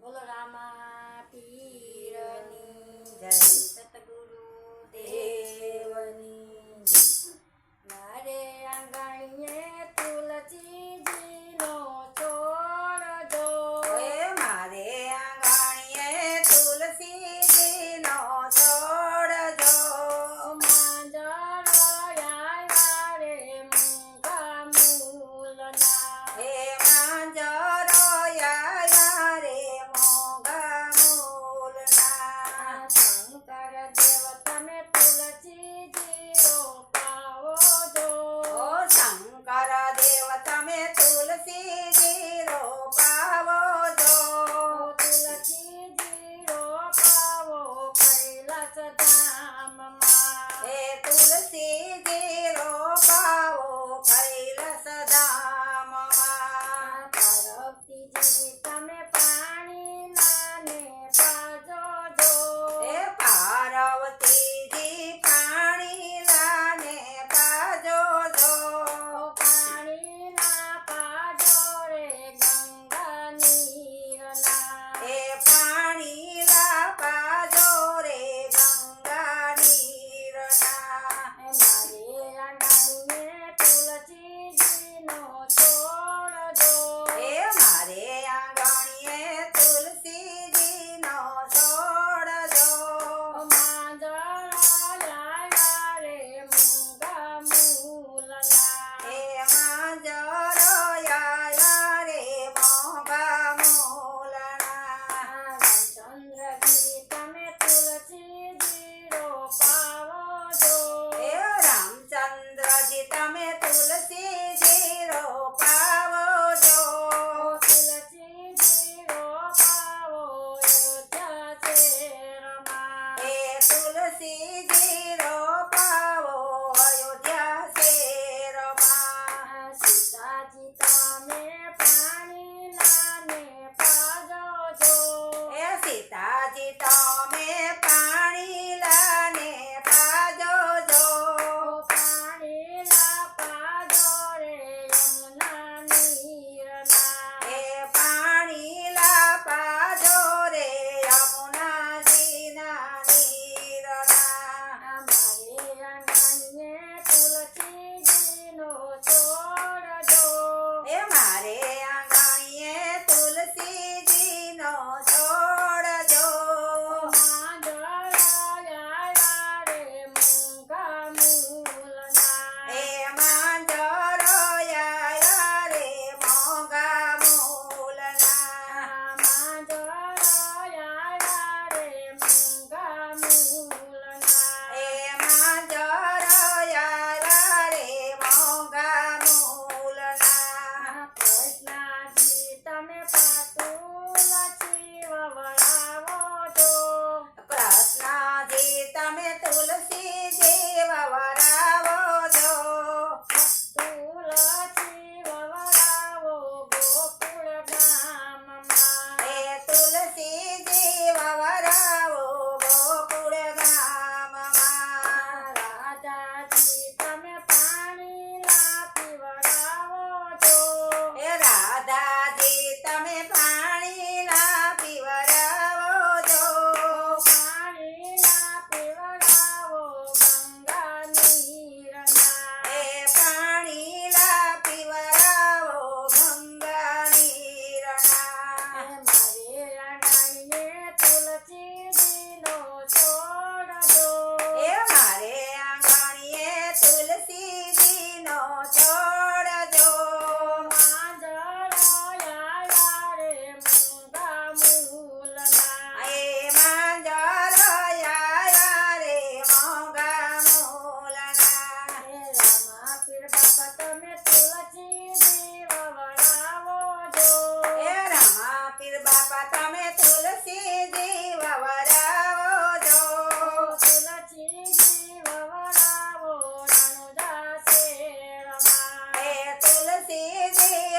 બોલો રામા પીરની જય સતગુરુ દેવની જય. મારે આંગણીએ Gracias. से see it.